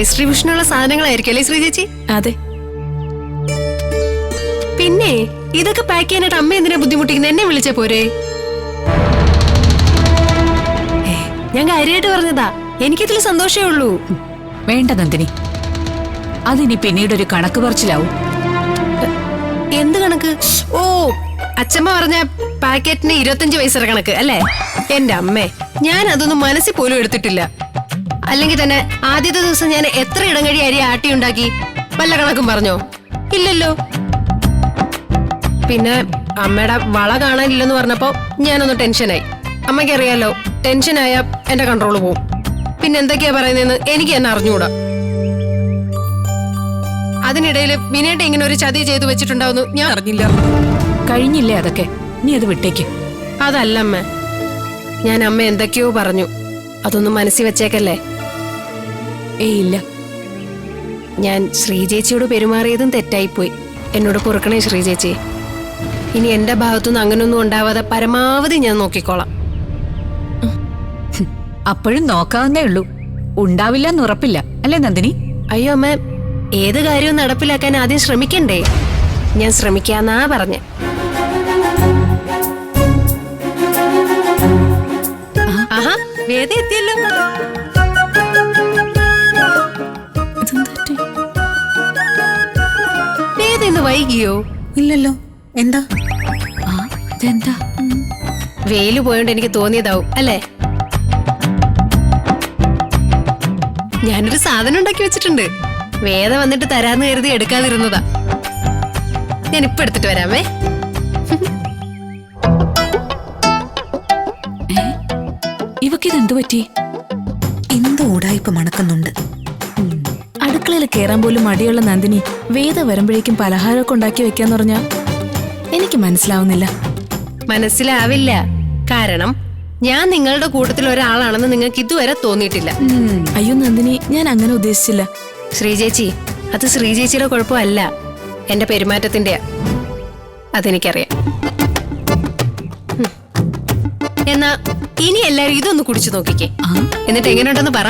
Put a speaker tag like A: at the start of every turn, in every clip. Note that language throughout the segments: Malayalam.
A: ഡിസ്ട്രിബ്യൂഷനുള്ള സാധനങ്ങളായിരിക്കും അല്ലേ ശ്രീ ചേച്ചി?
B: അതെ.
A: പിന്നെ ഇതൊക്കെ പാക്ക് ചെയ്യാനായിട്ട് അമ്മ എന്തിനാ ബുദ്ധിമുട്ടിക്കുന്നത്? എന്നെ വിളിച്ച പോരെ? ഞാൻ കാര്യമായിട്ട് പറഞ്ഞതാ. എനിക്കിതിൽ സന്തോഷമേ ഉള്ളൂ.
C: വേണ്ട നന്ദിനി. അതിനി പിന്നീട് ഒരു കണക്ക് പറച്ചിലാവും.
A: എന്ത് കണക്ക്? ഓ അച്ഛമ്മ പറഞ്ഞ പാക്കറ്റിന് ഇരുപത്തഞ്ച് പൈസ കണക്ക് അല്ലേ? എന്റെ അമ്മേ ഞാൻ അതൊന്നും മനസ്സിൽ പോലും എടുത്തിട്ടില്ല. അല്ലെങ്കിൽ തന്നെ ആദ്യത്തെ ദിവസം ഞാൻ എത്ര ഇടം ഇടങ്ങഴി അരി ആട്ടി ഉണ്ടാക്കി? വല്ല കണക്കും പറഞ്ഞോ? ഇല്ലല്ലോ. പിന്നെ അമ്മയുടെ വള കാണാനില്ലെന്ന് പറഞ്ഞപ്പോ ഞാനൊന്ന് ടെൻഷനായി. അമ്മയ്ക്കറിയാലോ ടെൻഷനായ എന്റെ കൺട്രോൾ പോവും. പിന്നെ എന്തൊക്കെയാ പറയുന്നതെന്ന് എനിക്ക് തന്നെ അറിഞ്ഞുകൂടാ. അതിനിടയിൽ വിനേട്ട ഇങ്ങനെ ഒരു ചതി ചെയ്തു വെച്ചിട്ടുണ്ടാവുന്നു ഞാൻ അറിഞ്ഞില്ല.
C: കഴിഞ്ഞില്ലേ അതൊക്കെ? നീ അത് വിട്ടേക്ക്.
A: അതല്ല അമ്മ. ഞാൻ അമ്മ എന്തൊക്കെയോ പറഞ്ഞു. അതൊന്നും മനസ്സിൽ വെച്ചേക്കല്ലേ?
C: ഏയ് ഇല്ല.
A: ഞാൻ ശ്രീചേച്ചിയോട് പെരുമാറിയതും തെറ്റായിപ്പോയി. എന്നോട് പൊറുക്കണേ ശ്രീചേച്ചി ഇനി എന്റെ ഭാഗത്തുനിന്ന് അങ്ങനൊന്നും ഉണ്ടാവാതെ പരമാവധി ഞാൻ നോക്കിക്കോളാം.
C: അപ്പോഴും നോക്കാവുന്നേ ഉള്ളൂ. ഉണ്ടാവില്ല എന്ന് ഉറപ്പില്ല. അല്ലേ നന്ദിനി?
A: അയ്യോ അമ്മ ഏത് കാര്യവും നടപ്പിലാക്കാൻ ആദ്യം ശ്രമിക്കണ്ടേ? ഞാൻ ശ്രമിക്കാന്നാ പറഞ്ഞ. വേദ എത്തിയല്ലോ. വൈകിയോ?
B: ഇല്ലല്ലോ. എന്താ?
C: ആ ഇതെന്താ?
A: വെയിൽ പോയോണ്ട് എനിക്ക് തോന്നിയതാവും അല്ലേ? ഞാനൊരു സാധനം ഉണ്ടാക്കി വെച്ചിട്ടുണ്ട്. വേദ വന്നിട്ട് തരാന്ന് കരുതി എടുക്കാതിരുന്നതാ. ഞാൻ ഇപ്പൊ എടുത്തിട്ട് വരാമേ.
C: ഇവക്കിതെന്തു പറ്റി?
B: എന്തോ ഉടായ്പ മണക്കുന്നുണ്ട്.
D: അടുക്കളയിൽ കയറാൻ പോലും മടിയുള്ള നന്ദിനി വേദ വരുമ്പോഴേക്കും പലഹാരമൊക്കെ ഉണ്ടാക്കി വെക്കാന്ന് പറഞ്ഞാ എനിക്ക് മനസ്സിലാവുന്നില്ല.
A: മനസ്സിലാവില്ല. കാരണം ഞാൻ നിങ്ങളുടെ കൂട്ടത്തിൽ ഒരാളാണെന്ന് നിങ്ങൾക്ക് ഇതുവരെ തോന്നിയിട്ടില്ല.
D: അയ്യോ നന്ദിനി ഞാൻ അങ്ങനെ ഉദ്ദേശിച്ചില്ല.
A: ശ്രീചേച്ചി അത് ശ്രീചേച്ചിയുടെ കുഴപ്പമല്ല. എന്റെ പെരുമാറ്റത്തിന്റെയാ. അതെനിക്കറിയാം. എന്നാ ഇനി എല്ലാരും ഇതൊന്ന് കുടിച്ചു നോക്കിക്കേ. എന്നിട്ട് എങ്ങനെയുണ്ടെന്ന് പറ.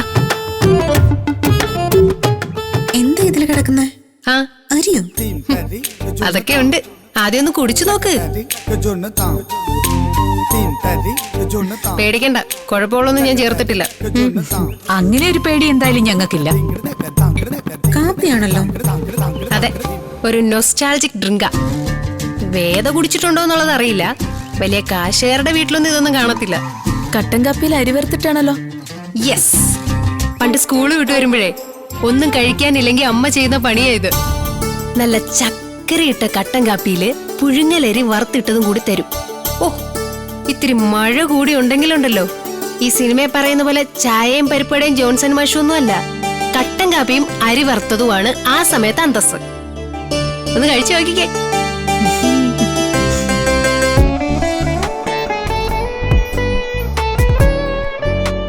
B: കിടക്കുന്നേ
A: ആ.
B: അരിയോ?
A: അതൊക്കെ ഉണ്ട്. ആദ്യം ഒന്ന് കുടിച്ചു നോക്ക്. പേടിക്കണ്ട. കുഴപ്പമുള്ളൊന്നും ഞാൻ ചേർത്തിട്ടില്ല.
C: അങ്ങനെ ഒരു പേടി എന്തായാലും ഞങ്ങൾക്കില്ല.
B: കാപ്പിയാണല്ലോ.
A: അതെ ഒരു നൊസ്റ്റാൾജിക് ഡ്രിങ്കാ വേദ കുടിച്ചിട്ടുണ്ടോ എന്നുള്ളത് അറിയില്ല. വലിയ കാശുകാരുടെ വീട്ടിലൊന്നും ഇതൊന്നും കാണത്തില്ല.
D: കട്ടൻ കാപ്പിയിൽ അരി വരുത്തിട്ടാണല്ലോ
A: യെസ് പണ്ട് സ്കൂൾ വിട്ടു വരുമ്പോഴേ ഒന്നും കഴിക്കാനില്ലെങ്കിൽ അമ്മ ചെയ്യുന്ന പണിയാ ഇത്. നല്ല ചക്കരയിട്ട കട്ടൻ കാപ്പിയിൽ പുഴുങ്ങലരി വറുത്തിട്ടതും കൂടി തരും. ഓ ഇത്തിരി മഴ കൂടി ഉണ്ടെങ്കിലുണ്ടല്ലോ. ഈ സിനിമയെ പറയുന്ന പോലെ ചായയും പരിപ്പടയും ജോൺസൺ മാഷും ഒന്നും അല്ല കട്ടൻ കാപ്പിയും അരി വറുത്തതുമാണ് ആ സമയത്ത് അന്തസ് ഒന്ന് കഴിച്ചു നോക്കിക്കേ.